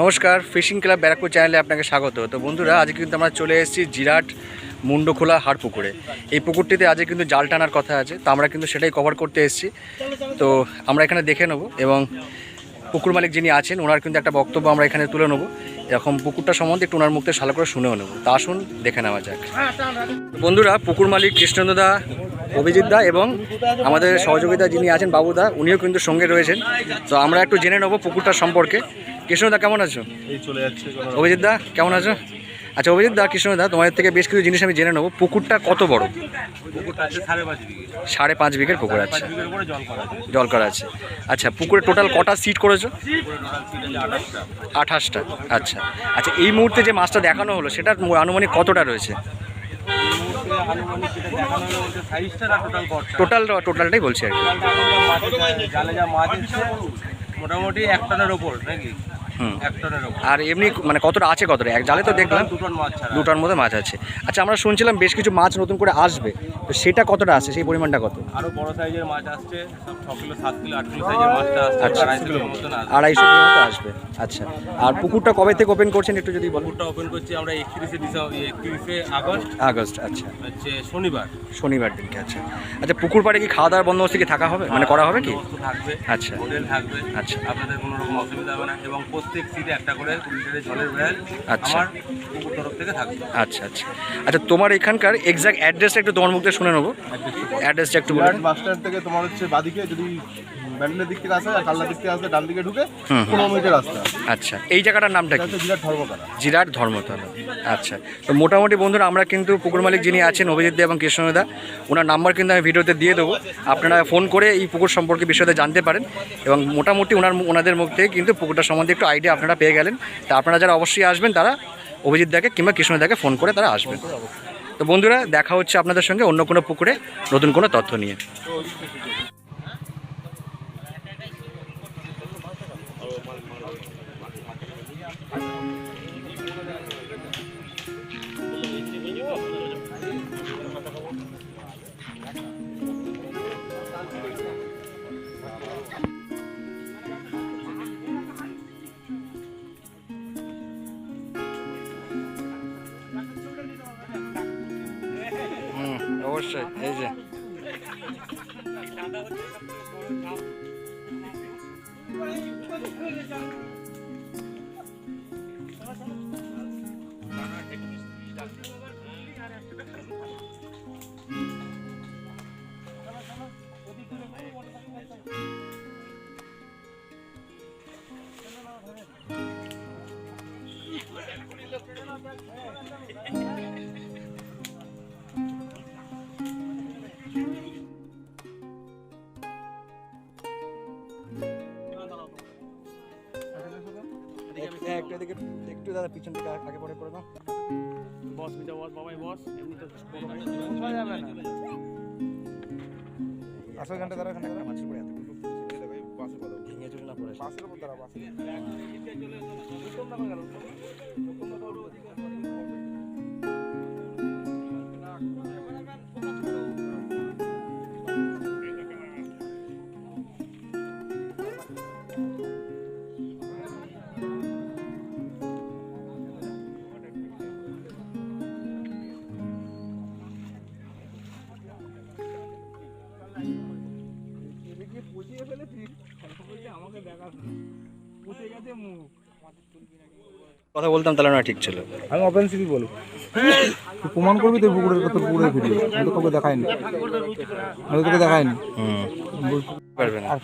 নমস্কার, fishing club Barrackpore চ্যানেলে আপনাকে স্বাগত। তো বন্ধুরা, আজকে কিন্তু আমরা চলে এসেছি জিরাট মুন্ডখোলা হাড় পুকুরে এই পুকুরটিতে আজকে কিন্তু জাল টানার কথা আছে, তো আমরা কিন্তু সেটাই কভার করতে এসেছি। তো আমরা এখানে দেখে নেব এবং পুকুর মালিক যিনি আছেন ওনার কিন্তু একটা বক্তব্য আমরা এখানে তুলে নেব। এরকম পুকুরটা সম্বন্ধে একটু ওনার মুখতে সালা করে শুনেও নেব। তা আসুন দেখে নেওয়া যাক। বন্ধুরা পুকুর মালিক কৃষ্ণেন্দুদা অভিজিৎ দা এবং আমাদের সহযোগিতা যিনি আছেন বাবুদা উনিও কিন্তু সঙ্গে রয়েছেন। তো আমরা একটু জেনে নেব পুকুরটার সম্পর্কে। কৃষ্ণদা কেমন আছো? চলে যাচ্ছে। অভিজিৎ দা কেমন আছো? আচ্ছা অভিজিৎ দা কৃষ্ণ দা তোমাদের থেকে বেশ কিছু জিনিস আমি জেনে নেব। পুকুরটা কত বড়? সাড়ে পাঁচ বিঘের পুকুর আছে বিঘের জল করা আছে। জল করা আছে। আচ্ছা পুকুরে টোটাল কটা সিট করেছ? সিট আঠাশটা। আচ্ছা আচ্ছা এই মুহূর্তে যে মাছটা দেখানো হলো সেটার মু- আনুমানিক কতটা রয়েছে? টোটাল টোটালটাই বলছি আর কি। মোটামুটি এক টনের ওপর নাকি? আর এমনি মানে কতটা আছে কতটা? এক জালে তো দেখলাম দুটার মধ্যে মাছ আছে। আচ্ছা আমরা শুনছিলাম বেশ কিছু মাছ নতুন করে আসবে। তো সেটা কতটা আছে? সেই পরিমাণটা কত? আরও বড় সাইজের মাছ আসছে। কিলো কিলো আট কিলো সাইজের মাছটা আসছে। আচ্ছা। মতন আসবে। কিলো মতো আসবে। আচ্ছা আর পুকুরটা কবে থেকে ওপেন করছেন একটু যদি বলুন? পুকুরটা ওপেন করছি আমরা ডিসেম্বর আগস্ট। আগস্ট আচ্ছা। হচ্ছে শনিবার। শনিবার দিনকে আচ্ছা। আচ্ছা পুকুর পাড়ে কি খাওয়া দাওয়ার বন্দোবস্ত কি থাকা হবে? মানে করা হবে কি? থাকবে। আচ্ছা। হোটেল থাকবে। আচ্ছা। কোনো অসুবিধা হবে না এবং প্রত্যেক সিটে একটা করে লিটারের জলের ভ্যাল আচ্ছা। আমার কুকুর তরফ থেকে থাকবে। আচ্ছা আচ্ছা। আচ্ছা তোমার এখানকার এক্সাক্ট অ্যাড্রেসটা একটু তোমার মুখে শুনে নেব। অ্যাড্রেসটা একটু বাস স্ট্যান্ড থেকে তোমার হচ্ছে বাদিকে যদি ব্যান্ডেলের দিক থেকে আসে আর কালনার দিক থেকে ডান দিকে ঢুকে পনেরো মিনিটের রাস্তা। আচ্ছা এই জায়গাটার নামটা কি? হচ্ছে বিরাট জিরাট ধর্মতলা। আচ্ছা তো মোটামুটি বন্ধুরা আমরা কিন্তু পুকুর মালিক যিনি আছেন অভিজিৎ দা এবং কৃষ্ণদা ওনার নাম্বার কিন্তু আমি ভিডিওতে দিয়ে দেবো। আপনারা ফোন করে এই পুকুর সম্পর্কে বিষয়টা জানতে পারেন এবং মোটামুটি ওনার ওনাদের মুখ থেকে কিন্তু পুকুরটা সম্বন্ধে একটু আইডিয়া আপনারা পেয়ে গেলেন। তা আপনারা যারা অবশ্যই আসবেন তারা অভিজিৎ দাকে কিংবা কৃষ্ণদাকে ফোন করে তারা আসবেন। তো বন্ধুরা দেখা হচ্ছে আপনাদের সঙ্গে অন্য কোনো পুকুরে নতুন কোনো তথ্য নিয়ে। 快点，快点，একটু দাদা পিছন থেকে আগে পরে করে দাও বস মিটা বস বাবাই বস এমনি তো আসো ঘণ্টা দাঁড়া ঘণ্টা দাঁড়া। মাছের পরে এত ভেঙে চলে না পড়ে। বাসের উপর দাঁড়া বাসের কথা বলতাম তাহলে না ঠিক ছিল। আমি অফেন্সিভই বলব তুই প্রমাণ করবি তুই পুকুরের তোর পুকুরের ভিডিও আমি তো কাউকে দেখাইনি। আমি তোকে দেখাইনি। পারবে না। আর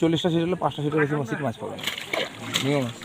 চল্লিশটা সিট হলে পাঁচটা সিটের বেশি সিট মাছ পাবে নিয়ম আছে।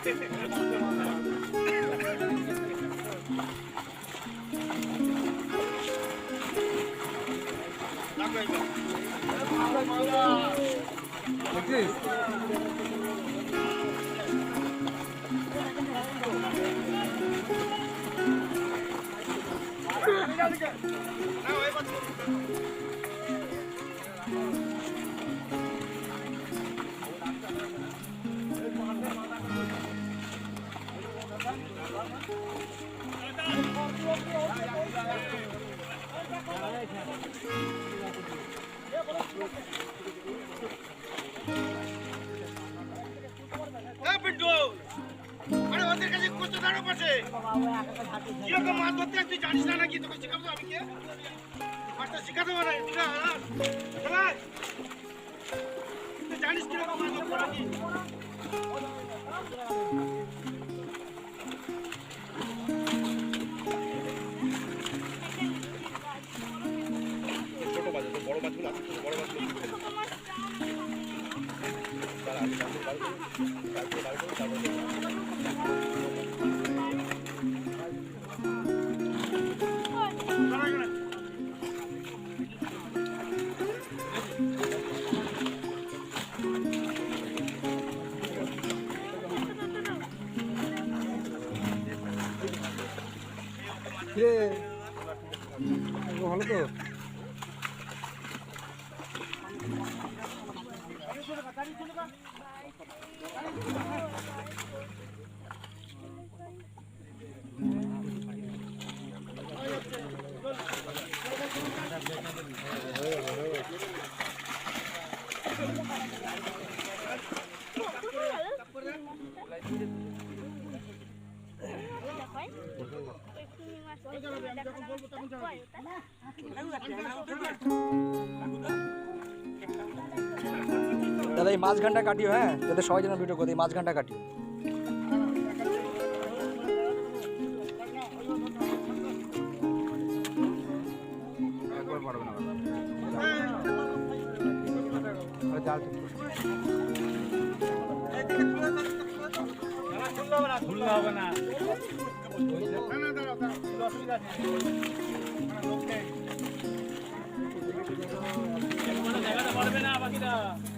আমি দেখছিস আরে ওদের কাছে কত দাঁড়ো পাশে কীরকম মাছ ধরতে তুই জানিস না নাকি? তোকে শিখাবো আমি কে? মাছটা শিখাতে পারে তুই জানিস কীরকম মাছ ধরতে নাকি? কিরে এই মাছ ঘণ্টা কাটিও হ্যাঁ যাতে সবাই যেন ভিডিও করে এই মাছ ঘণ্টা কাটিও একবার পারবে না আরে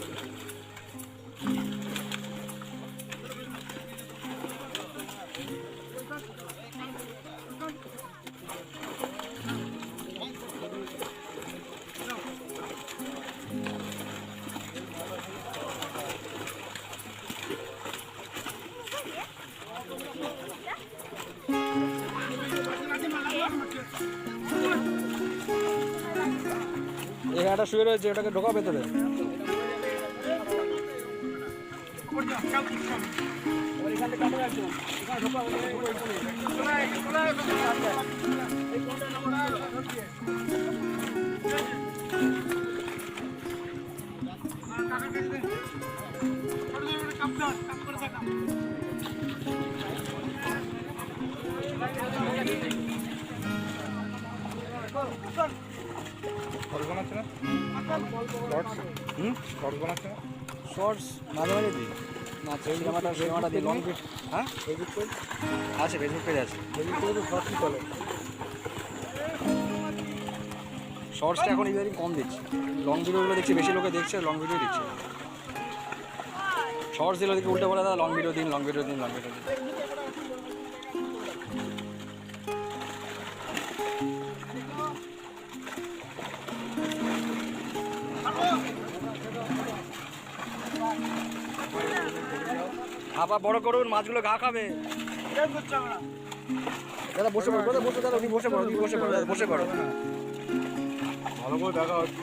একটা শুয়ে রয়েছে ওটাকে ঢোকা ভেতরে। শর্টস বানাচ্ছে না? শর্টস হুম? শর্টস বানাচ্ছে না? শর্টস মাঝে মাঝে দিই। না সেই জামাটা সেই জামাটা দিই লং হ্যাঁ? ফেসবুক পেজ আছে ফেসবুক পেজ আছে। ফেসবুক পেজে তো শর্টসই চলে। শর্টসটা এখন ইদারিং কম দিচ্ছি। লং ভিডিওগুলো দেখছি বেশি লোকে দেখছে লং ভিডিও দিচ্ছে। শর্টস দিলে দেখি উল্টে বলে দাদা লং ভিডিও দিন লং ভিডিও দিন লং ভিডিও দিন। হাপা বড় করুন মাছগুলো গা খাবে। দাদা বসে পড়ো দাদা বসে দাদা তুমি বসে পড়ো তুমি বসে পড়ো বসে পড়ো। ভালো করে দেখা হচ্ছে।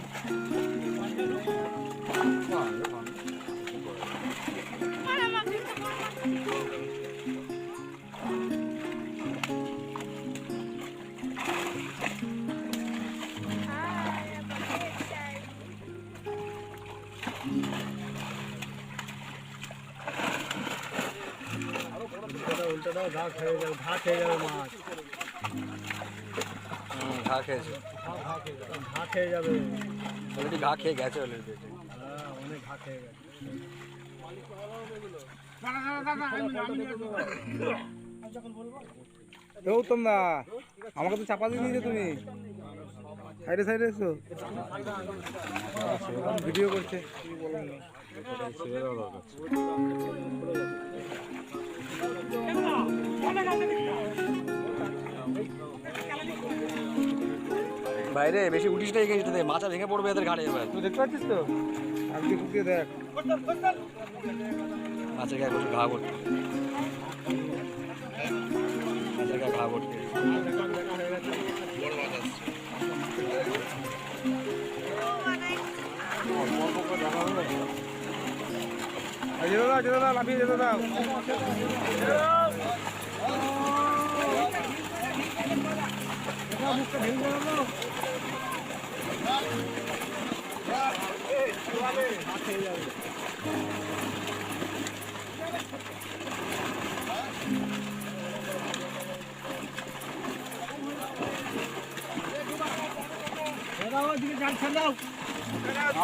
হুম, ঘা খেয়েছে। ঘা খেয়ে যাবে। অলরেডি ঘা খেয়ে গেছে অলরেডি। অনেক ঘা খেয়ে গেছে। উত্তম দা আমাকে তো চাপা দিয়ে দিয়েছ তুমি। সাইডে সাইডে এসো। ভিডিও করছে। কি বলব না। বাইরে বেশি উঠিস না যেতে মাথা ভেঙে পড়বে এদের ঘাড়ে এবার। তুই দেখতে পাচ্ছিস তো? আজকে ফুটিয়ে দেখ। মাছের গায়ে বসে ঘা করতে মাছের গায়ে ঘা করতে যেতে দাও যেতে দাও লাফিয়ে যেতে দাও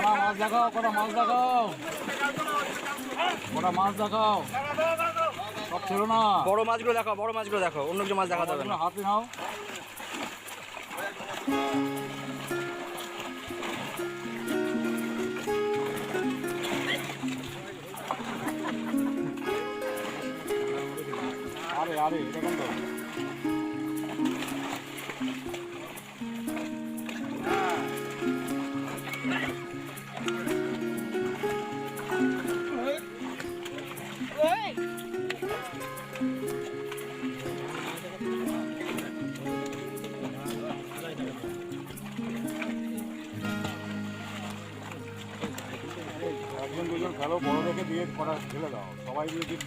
মাছ দেখাও কটা মাছ দেখাও কটা মাছ দেখাও সব ছিল না। বড় মাছগুলো দেখো বড় মাছগুলো দেখো অন্য কিছু মাছ দেখা যাবে না। হাতে নাও। আরে আরে এটা কেন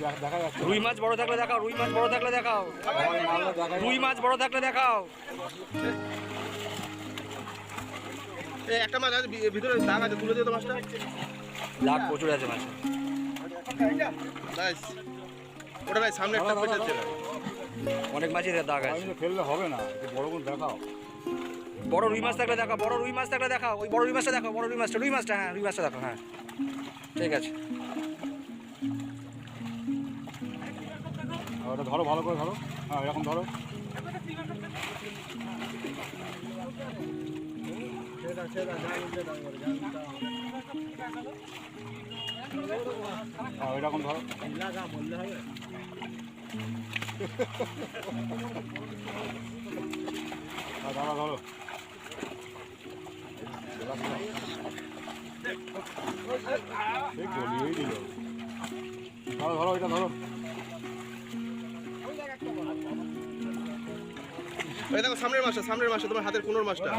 দেখ- দেখা যাচ্ছে রুই মাছ বড় থাকলে দেখাও রুই মাছ বড় থাকলে দেখাও। রুই মাছ বড় থাকলে দেখাও। এই একটা মাছ আছে ভিতরে দাগ আছে তুলে দিও তো মাছটা। লাভ প্রচুর আছে মাছ ওটা ভাই সামনে একটা পেঁচে ছিল অনেক মাছই দাগ আছে। ফেললে হবে না বড় করে দেখাও। বড় রুই মাছ থাকলে দেখাও বড় রুই মাছ থাকলে দেখাও ওই বড় রুই মাছটা দেখো বড় রুই মাছটা রুই মাছটা হ্যাঁ রুই মাছটা দেখো হ্যাঁ। ঠিক আছে। ওটা ধরো ভালো করে ধরো। হ্যাঁ এরকম ধরো। হ্যাঁ এরকম ধরো। হ্যাঁ, ধরো ধরো। ধরো ধরো এটা ধরো। এই দেখো সামনের মাছটা সামনের মাছটা তোমার হাতের কোনোর মাছটা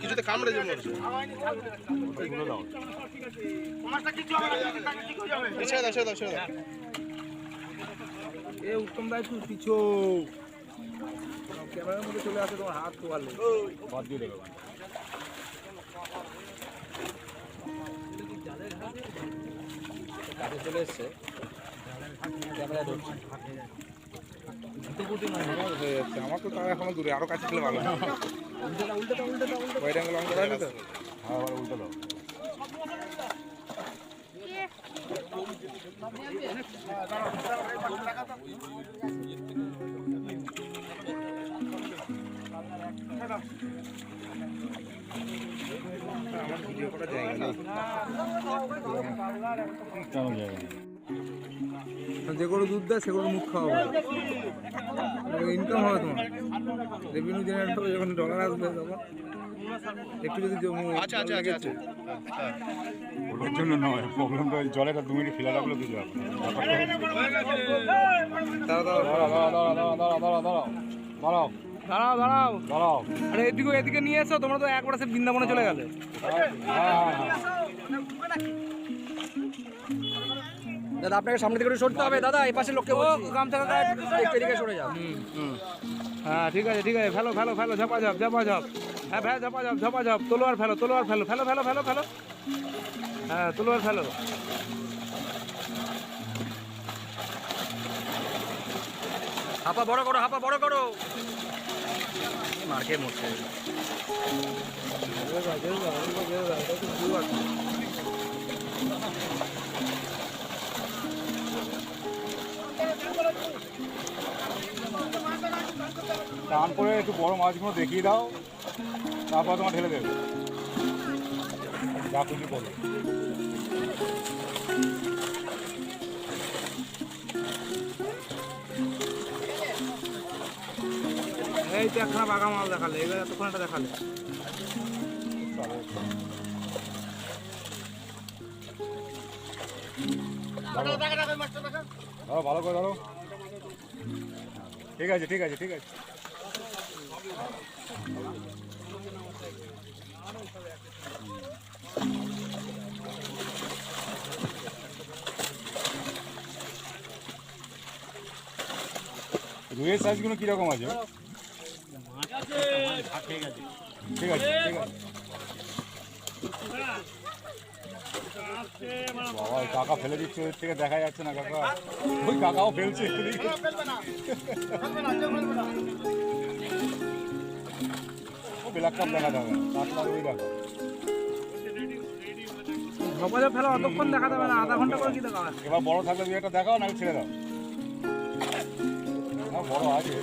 কিছুতে কামড়ে যে মরছে দাও ছেড়ে দাও ছেড়ে দাও ছেড়ে দাও। এ উত্তম দা একটু পিছো। ক্যামেরার মধ্যে চলে আসে তোমার হাত তোয়ালে বাদ দিয়ে দেবে কাছে চলে এসছে। ক্যামেরা ধরছি। হয়ে যাচ্ছে। আমার তো তার এখনও দূরে আরও কাছে ছিল ভালো ওয়াইড অ্যাঙ্গেল অন করা তো হ্যাঁ দাও। আমার ভিডিও করার জায়গা নেই। যে কোনো দুধ দেয় সেগুলো মুখ খাওয়া হবে ইনকাম হবে তোমার রেভিনিউ জেনারেট হবে যখন ডলার আসবে তখন একটু যদি আচ্ছা জন্য নয় প্রবলেমটা ওই জলেটা দু মিনিট ফেলা লাগল কিছু দাঁড়াও দাঁড়াও দাঁড়াও আরে এদিকে এদিকে নিয়ে এসো তোমরা তো একবার সে বৃন্দাবনে চলে গেলে হ্যাঁ হ্যাঁ দাদা আপনাকে সামনে থেকে সরতে হবে। দাদা এই পাশে লোককে একটু এদিকে সরে যাও। হ্যাঁ ঠিক আছে ঠিক আছে। ফেলো ফেলো ফেলো ঝাপা ঝাপ ঝাপা ঝাপ। হ্যাঁ ভ্যা ঝাপা ঝাপ ঝাপা ঝাপ। তলোয়ার ফেলো তলোয়ার ফেলো ফেলো ফেলো ফেলো ফেলো। হ্যাঁ তলোয়ার ফেলো। হাপা বড় করো হাপা বড় করো। মার খেয়ে মরছে। টান করে একটু বড় মাছগুলো দেখিয়ে দাও তারপর তোমার ঢেলে দেবে। যা খুশি করো এই তো একখানা বাঘা মাল দেখালে এবার এতক্ষণ একটা দেখালে ভালো করে ধরো ঠিক আছে ঠিক আছে ঠিক আছে। রুইয়ের সাইজগুলো কীরকম আছে? ঠিক আছে ঠিক আছে। বাবা কাকা ফেলে দিচ্ছে ওর থেকে দেখা যাচ্ছে না কাকা। ওই কাকাও ফেলছে। ও দেখা যাবে তারপর দেখো। ঝাপা ফেলো অতক্ষণ দেখা যাবে না আধা ঘণ্টা করে কি দেখা এবার বড় থাকলে দুই একটা দেখাও না ছেড়ে দাও। হ্যাঁ বড় আছে।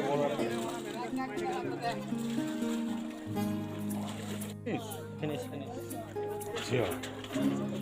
বড় একটা Sure.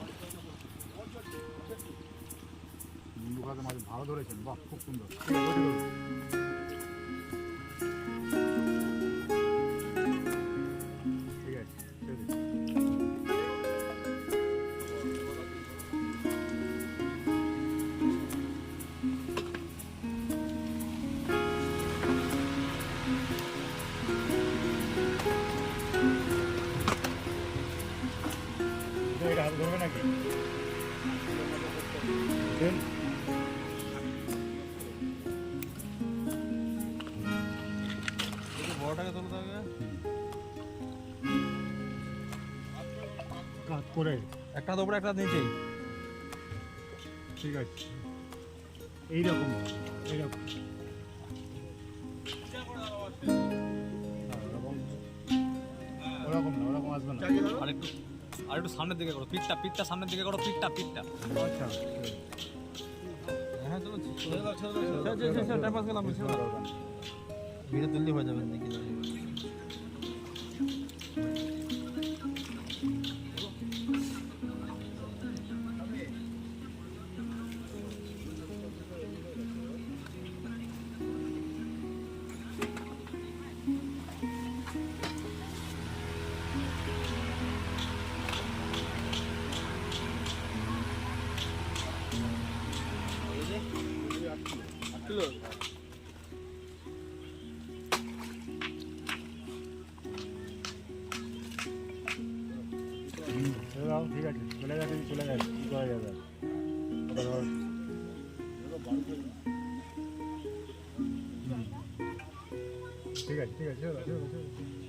요가자마자 바로 돌에 전박 폭군다. 내가 노래나게. করে একটা তো উপরে একটা নিচেই ঠিক আছে। এইরকম এইরকম। ওরকম না ওরকম আসবে না। আরেকটু আর একটু সামনের দিকে করো পিঠটা পিঠটা সামনের দিকে করো পিঠটা পিঠটা। আচ্ছা হ্যাঁ চলো ছেড়ে দাও ছেড়ে দাও ছেড়ে দাও টাইম পাস গেলাম ছেড়ে দাও হয়ে যাবে 这个这个这个这个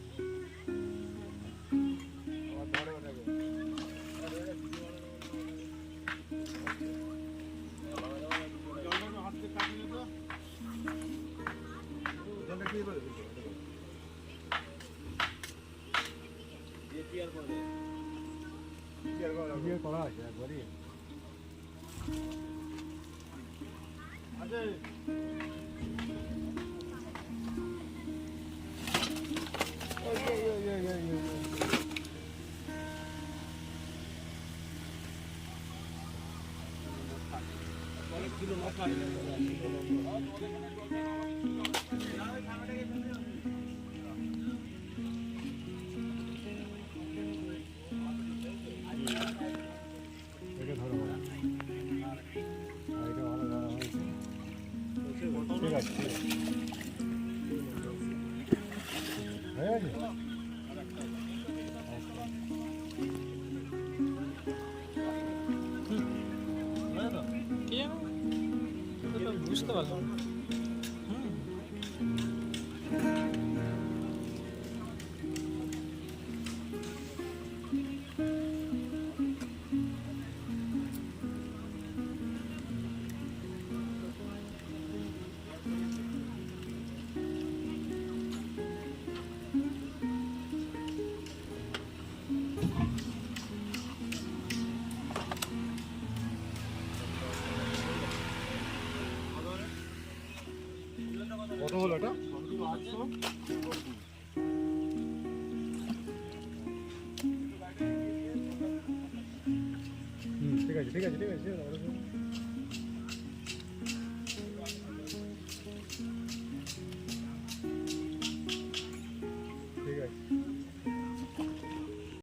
হুম ঠিক আছে ঠিক আছে ঠিক আছে ঠিক আছে